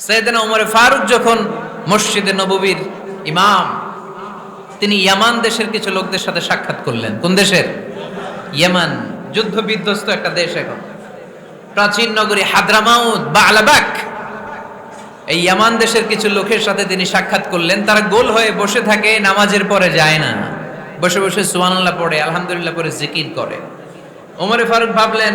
সৈয়দনা উমরে ফারুক যখন মসজিদে নববীর ইমাম, তিনি ইয়ামান দেশের কিছু লোকদের সাথে সাক্ষাৎ করলেন। কোন দেশের? ইয়ামান যুদ্ধ বিধ্বস্ত একটা দেশ এখন। প্রাচীন নগরী হাদ্রামাউদ বা আলাবাক এই ইয়ামান দেশের কিছু লোকের সাথে তিনি সাক্ষাৎ করলেন। তারা গোল হয়ে বসে থাকে, নামাজের পরে যায় না। বসে বসে সুবহানাল্লাহ পড়ে, আলহামদুলিল্লাহ পরে জিকির করে। ওমরে ফারুক ভাবলেন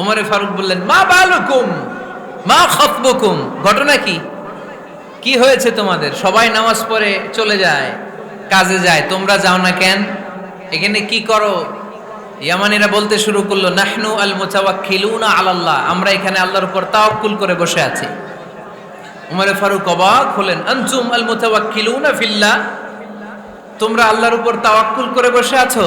ওমরে ফারুক বললেন, মা বালুকুম, মা খতবকুম। ঘটনা কি? কি হয়েছে তোমাদের? সবাই নামাজ পড়ে চলে যায়, কাজে যায়, তোমরা যাও না কেন? এখানে কি করো? ইয়ামানিরা বলতে শুরু করল, নাহনু আল মুতাওয়াক্কিলুনা আলাল্লাহ। আমরা এখানে আল্লাহর উপর তাওয়াক্কুল করে বসে আছি। উমরে ফারুক অবাক হলেন আনজুম আল মুতাওয়াক্কিলুনা ফিল্লাহ? তোমরা আল্লাহর উপর তাওয়াক্কুল করে বসে আছো?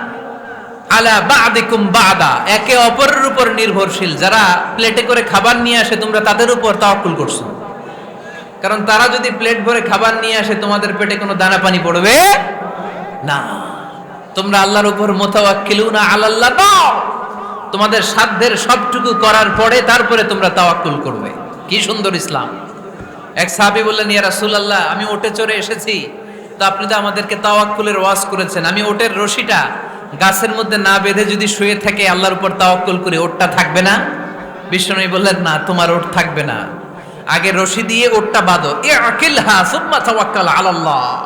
আলা বাদিকুম বাদা, একে অপরের উপর নির্ভরশীল। যারা প্লেটে করে খাবার নিয়ে আসে, তোমরা তাদের উপর তাওয়াক্কুল করছ। কারণ তারা যদি প্লেট ভরে খাবার নিয়ে আসে, তোমাদের পেটে কোনো দানা পানি পড়বে না। তোমরা আল্লাহর উপর মোতাওয়াক্কিলুনা আলাল্লাহ দাও তোমাদের সাধ্যের সবটুকু করার পরে তারপরে তোমরা তাওয়াক্কুল করবে। কি সুন্দর ইসলাম। এক সাহাবী বললেন, ইয়া রাসূলুল্লাহ, আমি ওটে চড়ে এসেছি। তো আপনি তো আমাদেরকে তাওয়াক্কুলের ওয়াজ করেছেন। আমি ওটের রশিটা গাছের মধ্যে না বেঁধে যদি শুয়ে থাকে, আল্লাহর উপর তাওয়াক্কুল করে ওটটা থাকবে না? বিষ্ণু বললেন, না, তোমার ওট থাকবে না। আগে রশি দিয়ে ওটটা বাঁধো। এ আকিল হা সুম্মা তাওয়াক্কাল আলাল্লাহ।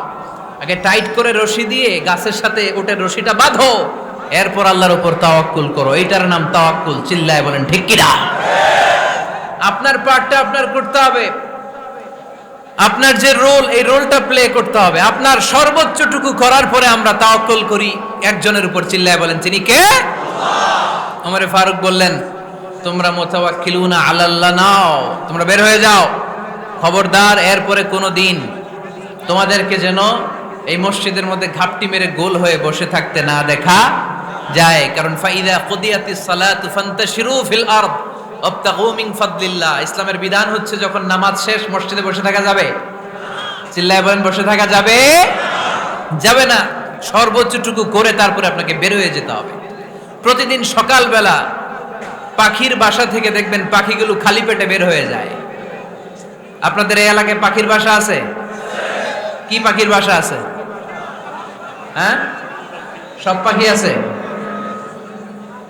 আগে টাইট করে রশি দিয়ে গাছের সাথে ওটের রশিটা বাঁধো। এরপর আল্লাহর উপর তাওয়াক্কুল করো। এইটার নাম তাওয়াক্কুল। চিল্লায় বলেন, ঠিক কিনা? আপনার পার্টটা আপনার করতে হবে। আপনার যে রোল এই রোলটা প্লে করতে হবে। আপনার সর্বোচ্চটুকু করার পরে আমরা তাওয়াক্কুল করি। একজনের উপর চিল্লায় বলেন, তিনি কে? ওমরে ফারুক বললেন, তোমরা মোতাওয়াক্কিলুনা আলাল্লাহ নাও। তোমরা বের হয়ে যাও। খবরদার, এরপরে কোনো দিন তোমাদেরকে যেন এই মসজিদের মধ্যে ঘাপটি মেরে গোল হয়ে বসে থাকতে না দেখা যায়। কারণ ফাইদা কুদিয়াতিস সালাতু ফান্তাশিরু ফিল আরদ। ওয়াবতাগু মিন ফাদলিল্লাহ। ইসলামের বিধান হচ্ছে যখন নামাজ শেষ, মসজিদে বসে থাকা যাবে? চিল্লায় বলেন, বসে থাকা যাবে? যাবে না। সর্বোচ্চটুকু করে তারপরে আপনাকে বের হয়ে যেতে হবে। প্রতিদিন সকালবেলা পাখির বাসা থেকে দেখবেন পাখিগুলো খালি পেটে বের হয়ে যায়। আপনাদের এই এলাকায় পাখির বাসা আছে? কি পাখির বাসা আছে? হ্যাঁ? সব পাখি আছে?